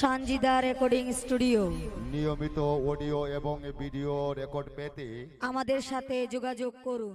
Sanjida recording studio. নিয়মিত audio এবং video record পেতে আমাদের সাথে যোগাযোগ করুন।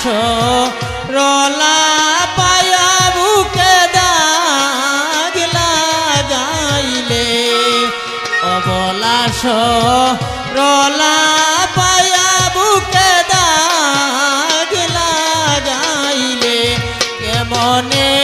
অবলাস রলা পায়া বুকে দাগ লাগাইলে অবলাস রলা পায়া বুকে দাগ লাগাইলে কেমনে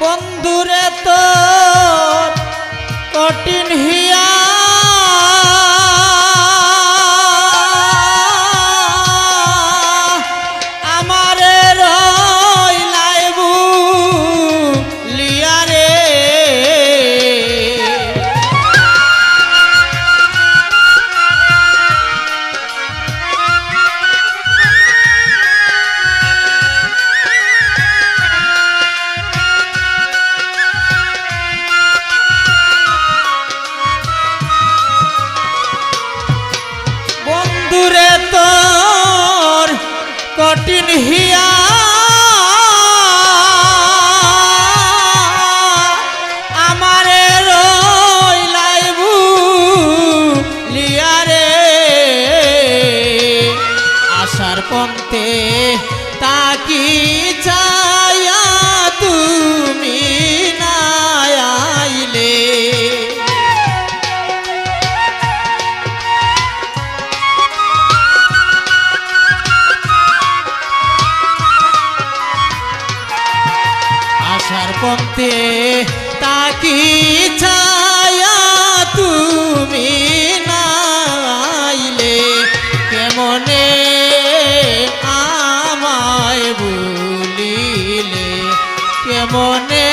বন্ধুরে তো আশার পথে তাকি ছায়া তুমি নাইলে কেমনে আমায় বলিলে কেমনে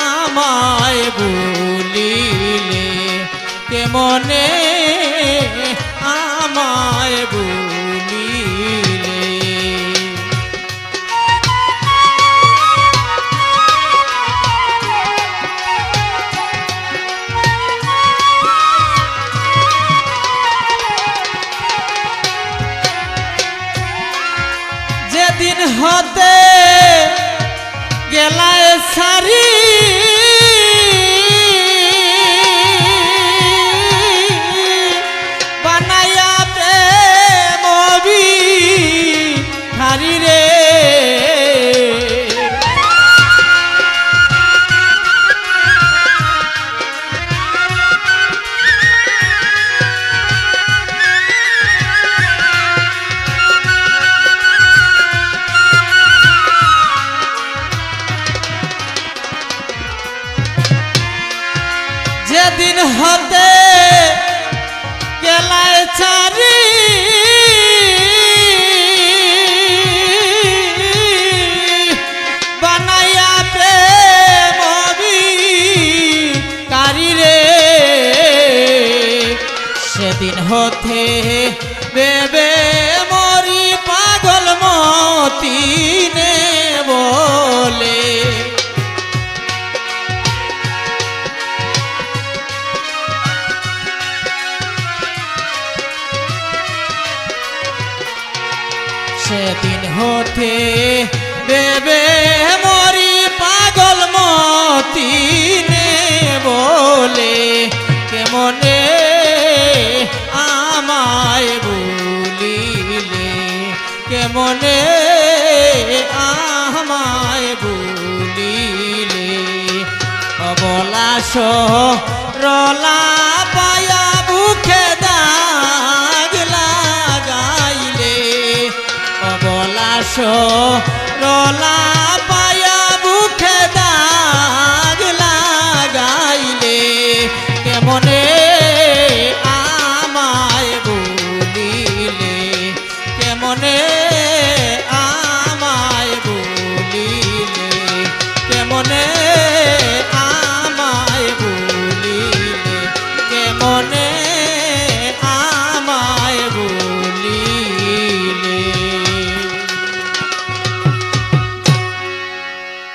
আমায় ভুলিলে কেমনে আমায় ভুলিলে গেলায় সারি হতে গেলায় চারি। বানাইয়া সেদিন হতে বেবে অবলাস রলা পায়া বুকে দাগ লাগাইলে। অবলাসো রলা